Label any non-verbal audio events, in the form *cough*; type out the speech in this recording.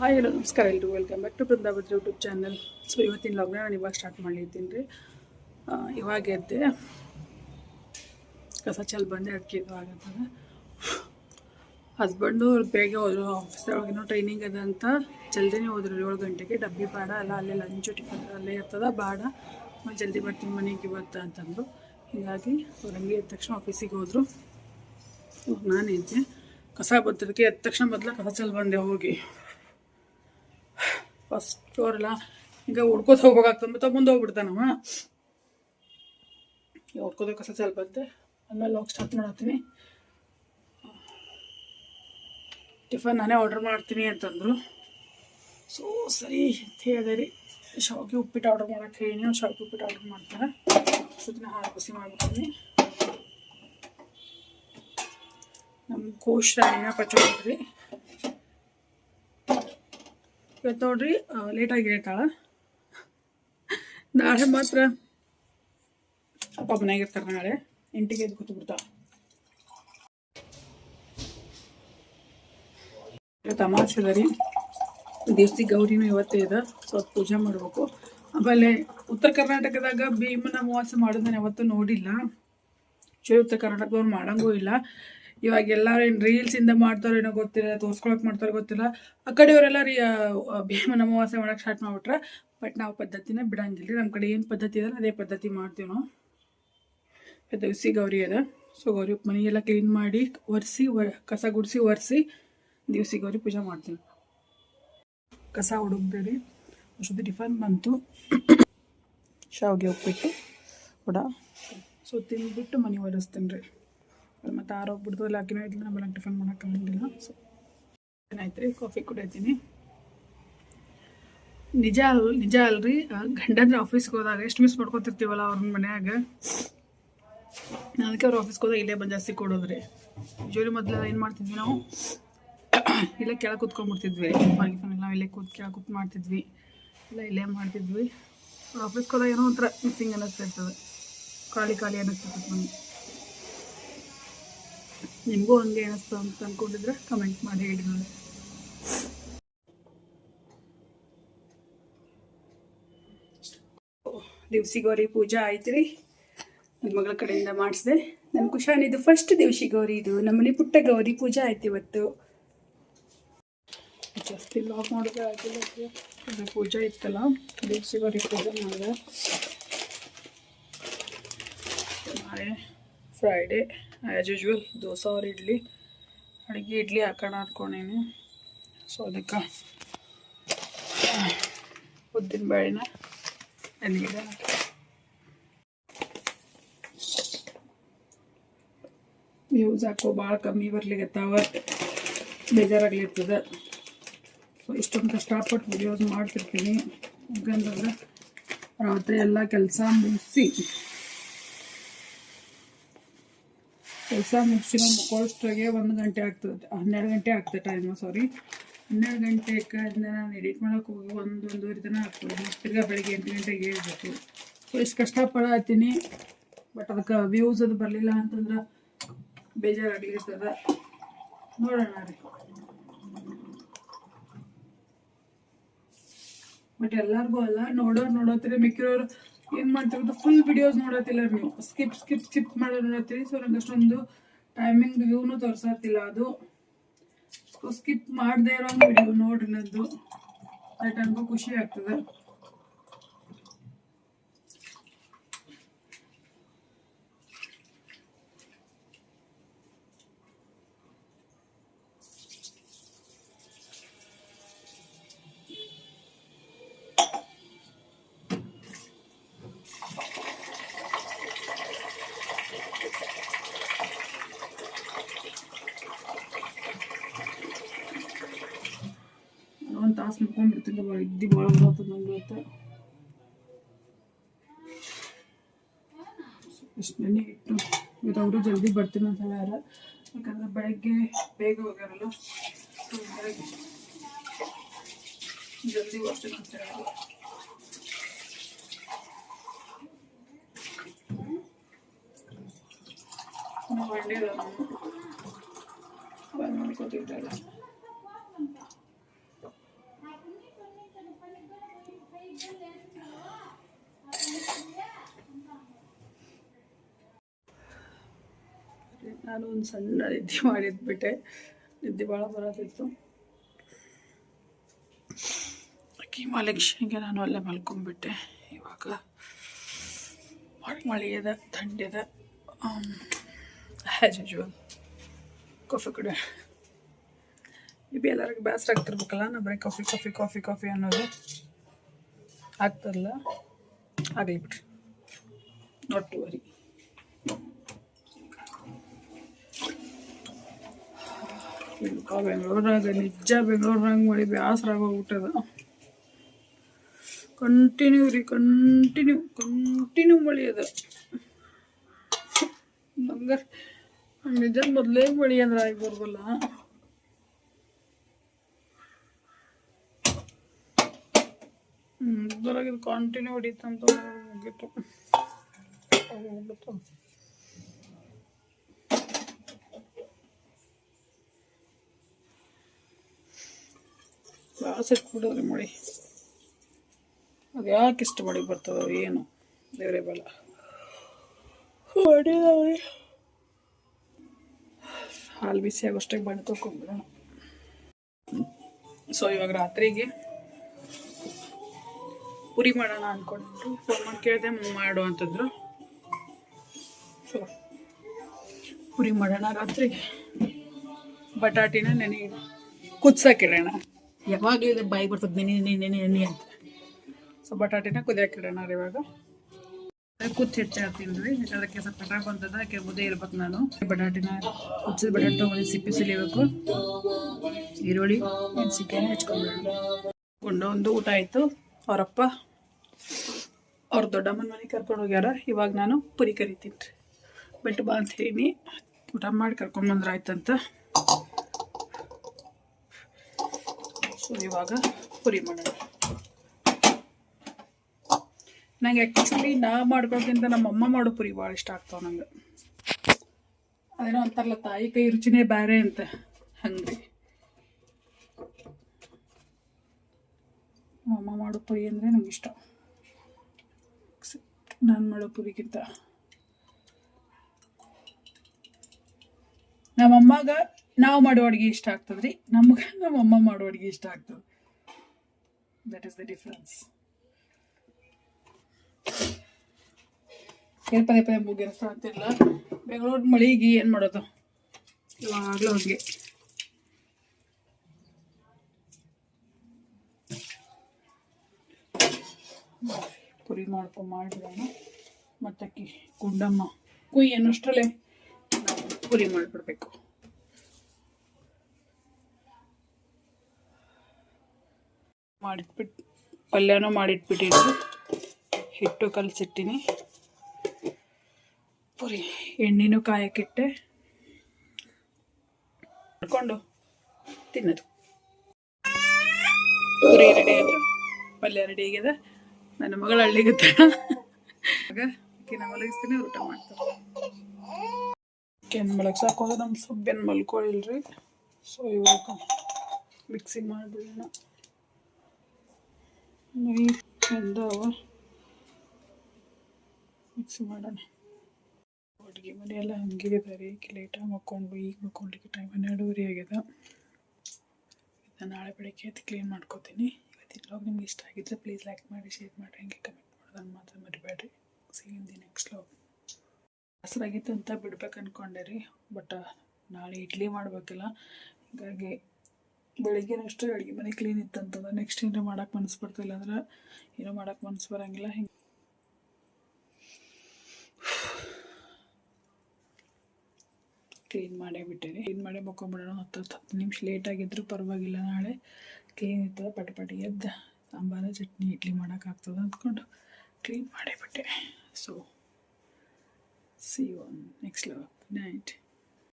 Hi, hello, ನಮಸ್ಕಾರ ಎಲ್ರು welcome back to Brundavath YouTube channel so ಇವತ್ತಿನ ಲಾಗ್ನ ನಾನು ಇವಾಗ ಸ್ಟಾರ್ಟ್ ಮಾಡಿದ್ದೀನಿ. ರೀ ಇವಾಗ ಎದ್ದೆ. ಕಸ ಚಲ್ ಬಂದೆ ಅದಕ್ಕೆ ಇದು ಆಗತ್ತದ. ಹಸ್ಬೆಂಡು ಬೇಗ ಹೋದ್ರು ಆಫೀಸ್ದೊಳಗೇನೋ ಟ್ರೈನಿಂಗ್ ಅದ ಅಂತ ಜಲ್ದಿನೇ ಹೋದ್ರು, ಏಳು ಗಂಟೆಗೆ ಡಬ್ಬಿ ಬೇಡ, ಅಲ್ಲ, ಅಲ್ಲೇ ಲಂಚು ಟಿಫನ್ ಅಲ್ಲೇ ಇರ್ತದ, ಬೇಡ. ಜಲ್ದಿ ಬರ್ತೀನಿ ಮನೆಗೆ ಇವತ್ತು, ಅಂತಂದರು. ಹೀಗಾಗಿ ಅವ್ರು ಎದ್ದ ತಕ್ಷಣ ಆಫೀಸಿಗೆ ಹೋದರು. ನಾನು ಇದ್ದೆ ಕಸ ಬತ್ತದಕ್ಕೆ ಎದ್ದ ತಕ್ಷಣ ಮೊದಲ ಕಸ ಚಲ್ ಬಂದೆ ಹೋಗಿ. ಫಸ್ಟ್ ಫ್ಲೋರ್ ಎಲ್ಲ ಈಗ ಹುಡ್ಕೋತ ಹೋಗ್ಬೇಕಾಗ್ತದೆ. ಮುಂದೆ ಹೋಗ್ಬಿಡ್ತಾನವ ಈಗ ಹುಡ್ಕೋದ ಕಸ ಸ್ವಲ್ಪ ಬಂತೆ. ಆಮೇಲೆ ಹೋಗಿ ಸ್ಟಾರ್ಟ್ ಮಾಡತ್ತೀನಿ. ಟಿಫನ್ ನಾನೇ ಆರ್ಡರ್ ಮಾಡ್ತೀನಿ ಅಂತಂದರು. ಸೊ ಸರಿ ಅಂತ ಹೇಳಿದೆ ರೀ. ಶಾವಿಗೆ ಉಪ್ಪಿಟ್ಟು ಆರ್ಡರ್ ಮಾಡೋಕ್ಕೆ ಹೇಳಿ ಅವ್ನು ಶಾವಿಗೆ ಉಪ್ಪಿಟ್ಟು ಆರ್ಡರ್ ಮಾಡ್ತಾರೆ. ಸುತ್ತಿನ ಹಾಲು ಬಿಸಿ ಮಾಡ್ಬಿಡ್ತೀನಿ. ನಮ್ಮ ಕೋಶ್ ಪಚ್ಚಿ ಇವತ್ತು ನೋಡ್ರಿ ಲೇಟಾಗಿ ಹೇಳ್ತಾಳ ನಾಳೆ ಮಾತ್ರ ಅಪ್ಪ ಮನೆಯಾಗಿರ್ತಾರೆ ನಾಳೆ. ಎಂಟಿಗೆ ಎದ್ದು ಕೂತು ಬಿಡ್ತಾಳ ಇವತ್ತು ಅಮಾವಾಸ್ಯದ ರೀ. ದಿವ್ಸಿ ಗೌರಿನೂ ಇವತ್ತೇ ಇದೆ, ಸೊ ಅದ್ ಪೂಜೆ ಮಾಡಬೇಕು. ಆಮೇಲೆ ಉತ್ತರ ಕರ್ನಾಟಕದಾಗ ಭೀಮನ ಅಮಾವಾಸ್ಯೆ ಮಾಡೋದನ್ನ ನಾನು ಯಾವತ್ತೂ ನೋಡಿಲ್ಲ. ಚೇ ಉತ್ತರ ಕರ್ನಾಟಕದವ್ರು ಮಾಡಂಗೂ ಇಲ್ಲ. ಇವಾಗ ಎಲ್ಲರೂ ಏನು ರೀಲ್ಸಿಂದ ಮಾಡ್ತಾರೋ ಏನೋ ಗೊತ್ತಿಲ್ಲ, ತೋರ್ಸ್ಕೊಳಕ್ ಮಾಡ್ತಾರೋ ಗೊತ್ತಿಲ್ಲ. ಆ ಕಡೆಯವರೆಲ್ಲ ರೀ ಭೀಮ ನಮವಾಸ ಮಾಡಕ್ಕೆ ಸ್ಟಾರ್ಟ್ ಮಾಡ್ಬಿಟ್ರೆ. ಬಟ್ ನಾವು ಪದ್ಧತಿನ ಬಿಡಂಗಿಲ್ಲ ನಮ್ಮ ಕಡೆ ಏನು ಪದ್ಧತಿ ಇದೆ ಅದೇ ಪದ್ಧತಿ ಮಾಡ್ತೀವಿ ನಾವು. ದಿವಸಿ ಗೌರಿ ಅದ. ಸೊ ಗೌರಿ ಮನೆಯೆಲ್ಲ ಕ್ಲೀನ್ ಮಾಡಿ, ಒರೆಸಿ ಕಸ ಗುಡಿಸಿ, ಒರೆಸಿ ದಿವಸಿ ಗೌರಿ ಪೂಜೆ ಮಾಡ್ತೀವಿ. ಕಸ ಹುಡುಕ್ದೆ ರೀ ಅಷ್ಟೊತ್ತು ಟಿಫನ್ ಬಂತು. *coughs* ಶಾವಿಗೆ ಉಪ್ಪಿಟ್ಟು ಕೂಡ ಸೊ ತಿಂದ್ಬಿಟ್ಟು ಮನೆ ಒರೆಸ್ತೀನಿ ರೀ. ಮತ್ತು ಆರೋಗ್ಬಿಡ್ತು ಇಲ್ಲ ಅಕ್ಕಿನೂ ಇದ್ದಿಲ್ಲ ನಮ್ಮಲ್ಲಿ ಟಿಫನ್ ಮಾಡೋಕ್ಕಾಗಂಗಿಲ್ಲ ಸೊ ಏನಾಯ್ತು ರೀ ಕಾಫಿ ಕುಡಿತೀನಿ ನಿಜ ಅಲ್, ನಿಜ ಅಲ್ರಿ ಗಂಡಂದ್ರೆ ಆಫೀಸ್ಗೆ ಹೋದಾಗ ಎಷ್ಟು ಮಿಸ್ ಮಾಡ್ಕೊತಿರ್ತೀವಲ್ಲ ಅವ್ರ ಮನ್ಯಾಗ? ಅದಕ್ಕೆ ಅವ್ರ ಆಫೀಸ್ಗೆ ಹೋದಾಗ ಇಲ್ಲೇ ಬಂದು ಜಾಸ್ತಿ ಕೊಡೋದ್ರಿ. ಜೋಲಿ ಮೊದಲೆಲ್ಲ ಏನು ಮಾಡ್ತಿದ್ವಿ ನಾವು? ಇಲ್ಲೇ ಕೆಳಗೆ ಕೂತ್ಕೊಂಡ್ಬಿಡ್ತಿದ್ವಿ. ಟಿಫನ್ ನಾವು ಇಲ್ಲೇ ಕೂತ್ ಕೆಳಗೆ ಕೂತ್ ಮಾಡ್ತಿದ್ವಿ. ಇಲ್ಲ, ಇಲ್ಲೇ ಮಾಡ್ತಿದ್ವಿ. ಅವ್ರ ಆಫೀಸ್ಗೆ ಹೋದಾಗ ಏನೋ ಒಂಥರ ಮಿಸ್ಸಿಂಗ್ ಅನ್ನಿಸ್ತಿರ್ತದೆ ಖಾಲಿ ಖಾಲಿ ಅನ್ನಿಸ್ತಿರ್ತದೆ ಮನೆ ನಿಮಗೂ ಹಂಗೆ ಅನಿಸ್ತು ಅಂತ ಅಂದ್ಕೊಂಡಿದ್ರೆ ಕಮೆಂಟ್ ಮಾಡಿ ಹೇಳಿ ನೋಡಿ. ದಿವ್ಸಿ ಗೌರಿ ಪೂಜಾ ಆಯ್ತು ರೀ ನನ್ನ ಮಗಳ ಕಡೆಯಿಂದ ಮಾಡಿಸಿದೆ. ನನ್ನ ಖುಷಾನ್ ಇದು ಫಸ್ಟ್ ದಿವ್ಸಿ ಗೌರಿ ಇದು. ನಮ್ಮನೆ ಪುಟ್ಟ ಗೌರಿ ಪೂಜೆ ಆಯ್ತು ಇವತ್ತು. ಜಾಸ್ತಿ ಲಾಗ್ ಮಾಡಿದ್ರೆ ಆಗಿಲ್ಲ ಅದು ಪೂಜೆ ಇತ್ತಲ್ಲ ದಿವ್ಸಿ ಗೌರಿ ಪೂಜೆ ಮಾಡಿದೆ. ನಾಳೆ ಫ್ರೈಡೇ ಆ್ಯಸ್ ಯೂಶ್ವಲ್ ದೋಸೆ ಅವ್ರ ಇಡ್ಲಿ. ಅಡುಗೆ ಇಡ್ಲಿ ಹಾಕೋಣ ಅಂದ್ಕೊಂಡೀನಿ ಸೊ ಅದಕ್ಕೆ ಉದ್ದಿನ ಬೇಳೆನ ನೆನಗಿದೆ ವ್ಯೂಸ್ ಹಾಕೋ ಭಾಳ ಕಮ್ಮಿ ಬರ್ಲಿಕ್ಕತ್ತಾವ ಬೇಜಾರಾಗ್ಲಿರ್ತದೆ. ಸೊ ಇಷ್ಟೊಂದು ಕಷ್ಟಪಟ್ಟು ವಿಡಿಯೋಸ್ ಮಾಡ್ತಿರ್ತೀನಿ. ಯಾಕಂತಂದ್ರೆ ರಾತ್ರಿ ಎಲ್ಲ ಕೆಲಸ ಮುಗಿಸಿ ಕೆಲಸ ಮುಗಿಸಿ ಮುಕ್ಕೋಷ್ಟರಾಗೆ ಒಂದು ಗಂಟೆ ಆಗ್ತದೆ. ಹನ್ನೆರಡು ಗಂಟೆ ಆಗ್ತದೆ ಟೈಮು ಸಾರಿ ಹನ್ನೆರಡು ಗಂಟೆಗೆ ಅದನ್ನ ನಾನು ಎಡಿಟ್ ಮಾಡೋಕೆ ಹೋಗಿ ಒಂದು ಒಂದೂವರೆ ದಿನ ಆಗ್ತದೆ. ತಿರ್ಗಾ ಬೆಳಿಗ್ಗೆ ಎಂಟು ಗಂಟೆಗೆ ಹೇಳ್ಬೇಕು. ಸೊ ಇಷ್ಟು ಕಷ್ಟಪಡತ್ತೀನಿ ಬಟ್ ಅದಕ್ಕೆ ವ್ಯೂಸ್ ಅದು ಬರಲಿಲ್ಲ ಅಂತಂದ್ರೆ ಬೇಜಾರಾಗ್ಲಿರ್ತದೆ. ನೋಡೋಣ ರೀ ಬಟ್ ಎಲ್ಲರಿಗೂ ಅಲ್ಲ, ನೋಡೋರು ನೋಡೋತ್ರಿ ಮಿಕ್ಕಿರೋರು ಏನು ಮಾಡ್ತಿರೋದು ಫುಲ್ ವಿಡಿಯೋಸ್ ನೋಡತ್ತಿಲ್ಲ ನೀವು. ಸ್ಕಿಪ್ ಸ್ಕಿಪ್ ಸ್ಕಿಪ್ ಮಾಡೋ ನೋಡತ್ತೀರಿ. ಸೊ ನಂಗೆ ಅಷ್ಟೊಂದು ಟೈಮಿಂಗ್ ವ್ಯೂನು ತೋರಿಸತ್ತಿಲ್ಲ ಅದು. ಸ್ಕಿಪ್ ಮಾಡದೇ ಇರೋ ವಿಡಿಯೋ ನೋಡ್ರಿ ನದ್ದು ಅದು ಖುಷಿ ಆಗ್ತದೆ. ಒಂದು ತಾಸು ಮುಕ್ಕೊಂಡ್ಬಿಡ್ತೀನಿ ಭಾಳ ಇದ್ದಿ ಭಾಳ ಬರ್ತದೆ ನಂಗೆ ಇವತ್ತು ಇಷ್ಟು ನೆನೆ ಇಟ್ಟು ಇವತ್ತು ಅವರು ಜಲ್ದಿ ಬರ್ತೀನಿ ಅಂತ ಹೇಳ್ಯಾರ ಯಾಕಂದ್ರೆ ಬೆಳಗ್ಗೆ ಬೇಗ ಹೋಗ್ಯಾರಲ್ಲ ಸೊ ಹೀಗಾಗಿ ಜಲ್ದಿ ಬರ್ತೀನಿ ಅಂತ ಹೇಳ್ಯಾರ ನಾವು ಹಳ್ಳಿಯಲ್ಲ ನಾವು ನಾನು ಒಂದು ಸಣ್ಣ ನಿದ್ದೆ ಮಾಡಿದ್ಬಿಟ್ಟೆ. ನಿದ್ದೆ ಭಾಳ ಬರೋದಿತ್ತು ಅಕ್ಕಿ ಮಲಗಿಸಂಗೆ ನಾನು ಅಲ್ಲೇ ಮಲ್ಕೊಂಡ್ಬಿಟ್ಟೆ ಇವಾಗ ಮಳೆ ಅದ ಥಂಡಿ ಅದ ಆ್ಯಸ್ ಯೂಶ್ವಲ್ ಕಾಫಿ ಕುಡಿ. ಬಿ ಎಲ್ಲರಿಗೂ ಬೇಸರ ಆಗ್ತಿರ್ಬೇಕಲ್ಲ, ನಾ ಬರೀ ಕಾಫಿ ಕಾಫಿ ಕಾಫಿ ಕಾಫಿ ಅನ್ನೋದು ಆಗ್ತಿರಲ್ಲ ಆಗಲಿ ಬಿಡ್ರಿ. ನಾಟ್ ಟು ವರಿ ಬೆಂಗಳೂರಾಗ ನಿಜ ಬೆಂಗಳೂರಾಗ ಮಳೆ ಬೇಸರ ಆಗೋಗ್ಬಿಟ್ಟದ ಕಂಟಿನ್ಯೂ ರೀ ಕಂಟಿನ್ಯೂ ಕಂಟಿನ್ಯೂ ಮಳಿ ಅದ ಹಂಗಾರೆ ನಿಜ ಮೊದಲೇ ಮಳಿ ಅಂದ್ರೆ ಆಗಿ ಬರ್ಬಲ್ಲ ಇದು ಕಂಟಿನ್ಯೂ ಹೊಡಿತಂತ ಮುಗಿತು ಭಾಳ ಕೊಡೋದ್ರಿ ಮಾಡಿ ಅದು ಯಾಕೆ ಇಷ್ಟು ಮಳೆ ಬರ್ತದೋ ಏನು ದೇವರೇ ಬಲ. ಹೊಡಿದವ್ರಿ ಹಾಲು ಬಿಸಿ ಆಗೋಷ್ಟಾಗಿ ಬಣ್ಣ ತೊಗೊಂಡ್ಬಿಡೋಣ ಸೊ ಇವಾಗ ರಾತ್ರಿಗೆ ಪುರಿ ಮಾಡೋಣ ಅಂದ್ಕೊಂಡು ಫೋನ್ ಮಾಡಿ ಕೇಳಿದೆ ಮಾಡು ಅಂತಂದ್ರು. ಸೊ ಪುರಿ ಮಾಡೋಣ ರಾತ್ರಿಗೆ. ಬಟಾಟಿನ ನೆನೆ ಕುದ್ಸಕ್ಕಿಡೋಣ ಯಾವಾಗಲೂ ಇದು ಬಾಯಿ ಬರ್ತದೆ, ನೆನೆ ನೆನೆ ನೆನೆ ಅಂತ. ಸೊ ಬಟಾಟಿನ ಕುದಿಯಾಕಿಡೋಣ ಇವಾಗ. ಕುಚ್ಚಿ ಹೆಚ್ಚಾಗ್ತೀನಿ ರೀ ಅದಕ್ಕೆ ಸ್ವಲ್ಪ ಪಟಾಕ್ ಬಂತದ ಅದಕ್ಕೆ ಮುದ್ದೆ ಇರ್ಬೇಕು ನಾನು. ಬಟಾಟಿನ ಕುಚ್ಚಿದ ಬಟಾಟೆ ತೊಗೊಂಡು ಸಿಪ್ಪಿ ಸುಲಿಬೇಕು. ಈರುಳ್ಳಿ, ಮೆಣಸಿನ್ಕಾಯಿ ಹೆಚ್ಕೊಂಡ್ಬಿಡೋಣ ಕೊಂಡ ಒಂದು ಊಟ ಆಯಿತು. ಅವರಪ್ಪ, ಅವ್ರ ದೊಡ್ಡಮ್ಮನ ಮನೆಗೆ ಕರ್ಕೊಂಡು ಹೋಗ್ಯಾರ. ಇವಾಗ ನಾನು ಪುರಿ ಕರಿತೀನಿ ರೀ ಬಿಟ್ಟು ಬಾ ಅಂತ ಹೇಳಿ ಊಟ ಮಾಡಿ ಕರ್ಕೊಂಬಂದ್ರೆ ಆಯ್ತಂತ ಇವಾಗ. ಪುರಿ ಮಾಡೋಣ. ನಂಗೆ ಆ್ಯಕ್ಚುಲಿ ನಾ ಮಾಡ್ಕೊಳ್ಕಿಂತ ನಮ್ಮ ಅಮ್ಮ ಮಾಡೋ ಪುರಿ ಭಾಳ ಇಷ್ಟ ಆಗ್ತಾವ ನಂಗೆ. ಅದೇನೋ ಅಂತಾರಲ್ಲ, ತಾಯಿ ಕೈ ರುಚಿನೇ ಬೇರೆ ಅಂತ. ಹಂಗೆ. ಅಮ್ಮ ಮಾಡೋ ಪುರಿ ಅಂದರೆ ನಂಗೆ ಇಷ್ಟ. ನಾನು ಮಾಡೋ ಪುರಿಗಿಂತ ನಮ್ಮಮ್ಮಗೆ ನಾವು ಮಾಡೋ ಅಡುಗೆ ಇಷ್ಟ ಆಗ್ತದೆ ರೀ? ನಮ್ಗೆ *laughs* ನಮ್ಮಮ್ಮ ಮಾಡೋ ಅಡುಗೆ ಇಷ್ಟ ಆಗ್ತದೆ. ದಟ್ ಈಸ್ ದ ಡಿಫ್ರೆನ್ಸ್ ಏನು ಪದೇ ಪದೇ ಮುಗಿರಸ ಅಂತಿಲ್ಲ ಬೆಂಗಳೂರು ಮಳಿಗೆ ಏನು ಮಾಡೋದು? ಇವಾಗಲೂ ಹಂಗೆ. ಪುರಿ ಮಾಡ್ಕೊಂಡು ಮಾಡಿಬಿಡೋಣ. ಮತ್ತಕ್ಕಿ ಗುಂಡಮ್ಮ ಕುಯ್ ಅನ್ನೋಷ್ಟರಲ್ಲೇ ಪುರಿ ಮಾಡಿಬಿಡ್ಬೇಕು. ಮಾಡಿಟ್ಬಿಟ್ಟು, ಪಲ್ಯನೂ ಮಾಡಿಟ್ಬಿಟ್ಟಿದ್ದು. ಹಿಟ್ಟು ಕಲಸಿಟ್ಟಿನಿ. ಪುರಿ, ಎಣ್ಣೆನೂ ಕಾಯಕ್ಕಿಟ್ಟೆ. ಮಾಡ್ಕೊಂಡು ತಿನ್ನೋದು. ಪುರಿ ರೆಡಿ ಆಯಿತು. ಪಲ್ಯ ರೆಡಿ ಆಗಿದೆ. ನನ್ನ ಮಗಳು ಹಳ್ಳಿಗತ್ತ ಆಗ ಮಲಗಿಸ್ತೀನಿ, ಊಟ ಮಾಡ್ತಾರೆ ಕೆನ್ ಮಲಗ್ಸಾಕ ಹೋದ್ರೆ ನಮ್ಮ ಸೊಪ್ಪೇನು ಮಲ್ಕೊಳ್ಳಿಲ್ರಿ ಸೊ ಇವಾಗ ಮಿಕ್ಸಿ ಮಾಡಿಬಿಡೋಣ. ಎಂದವ ಮಿಕ್ಸ್ ಮಾಡೋಣ. ಅಡುಗೆ ಮನೆಯೆಲ್ಲ ಹಂಗಿದೆ ರೀ ಲೇಟಾಗಿ ಮಕ್ಕೊಂಡು ಈಗ ಮಕ್ಕೊಂಡ್ಲಿಕ್ಕೆ ಟೈಮ್ ಹನ್ನೆರಡೂವರೆ ಆಗಿದೆ. ಇದನ್ನ ನಾಳೆ ಬೆಳಗ್ಗೆ ಎದ್ದು ಕ್ಲೀನ್ ಮಾಡ್ಕೋತೀನಿ. ಇವತ್ತಿನ ಲಾಗ್ ನಿಮ್ಗೆ ಇಷ್ಟ ಆಗಿದ್ರೆ ಪ್ಲೀಸ್ ಲೈಕ್ ಮಾಡಿ ಶೇರ್ ಮಾಡಿ, ಹಂಗೆ ಕಮೆಂಟ್ ಮಾಡೋದನ್ನು ಮಾತ್ರ ಮರಿಬೇಡ್ರಿ. ಸಿಗಿನ್ ದಿ ನೆಕ್ಸ್ಟ್ ಲಾಗ್ ಹಸ್ರಾಗಿತ್ತು ಅಂತ ಬಿಡ್ಬೇಕು ಅನ್ಕೊಂಡೆ ರೀ ಬಟ್ ನಾಳೆ ಇಡ್ಲಿ ಮಾಡಬೇಕಲ್ಲ. ಹೀಗಾಗಿ ಬೆಳಿಗ್ಗೆ ನೆಕ್ಸ್ಟ್ ಅಡುಗೆ ಮನೆ ಕ್ಲೀನ್ ಇತ್ತಂತಂದ್ರೆ ನೆಕ್ಸ್ಟ್ ಏನೋ ಮಾಡೋಕೆ ಮನಸ್ಸು ಬರ್ತಿಲ್ಲ ಅಂದ್ರೆ ಏನೂ ಮಾಡೋಕೆ ಮನಸ್ಸು ಬರೋಂಗಿಲ್ಲ. ಹಿಂಗೆ ಕ್ಲೀನ್ ಮಾಡೇ ಬಿಟ್ಟೇನೆ. ಕ್ಲೀನ್ ಮಾಡೇ ಮುಕ್ಕೊಂಬಿಡೋಣ. ಹತ್ತು ಹತ್ತು ನಿಮಿಷ ಲೇಟ್ ಆಗಿದ್ರು ಪರವಾಗಿಲ್ಲ ನಾಳೆ. ಕ್ಲೀನ್ ಇರ್ತದೆ ಪಟ ಪಟಿ ಎದ್ದು ಸಾಂಬಾರು, ಚಟ್ನಿ, ಇಡ್ಲಿ ಮಾಡೋಕ್ಕಾಗ್ತದೆ ಅಂದ್ಕೊಂಡು ಕ್ಲೀನ್ ಮಾಡೇ ಬಿಟ್ಟೆ. So see on next love night